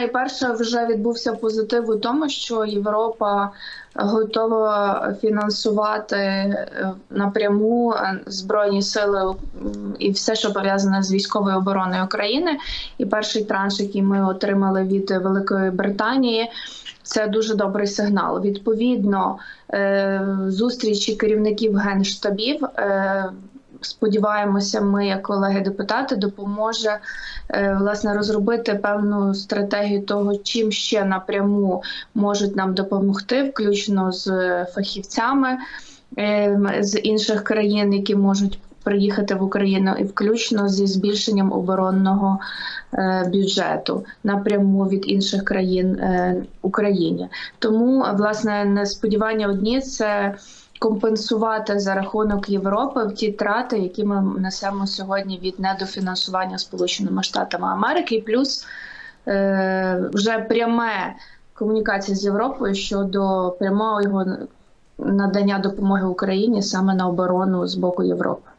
Найперше вже відбувся позитив у тому, що Європа готова фінансувати е, напряму е, збройні сили і все, що пов'язане з військовою обороною України. І перший транш, який ми отримали від Великої Британії. Це дуже добрий сигнал. Відповідно, е, зустрічі керівників генштабів. Сподіваємося, ми, як колеги-депутати, допоможе е, власне розробити певну стратегію того, чим ще напряму можуть нам допомогти, включно з фахівцями е, з інших країн, які можуть приїхати в Україну, і включно зі збільшенням оборонного е, бюджету напряму від інших країн Україні. Тому власне не сподівання одні це. Компенсувати за рахунок Європи в ті трати, які ми несемо сьогодні від недофінансування Сполученими Штатами Америки, і плюс е, вже пряме комунікація з Європою щодо прямого його надання допомоги Україні саме на оборону з боку Європи.